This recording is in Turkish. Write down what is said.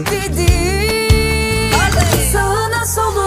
aşk idi Sana sola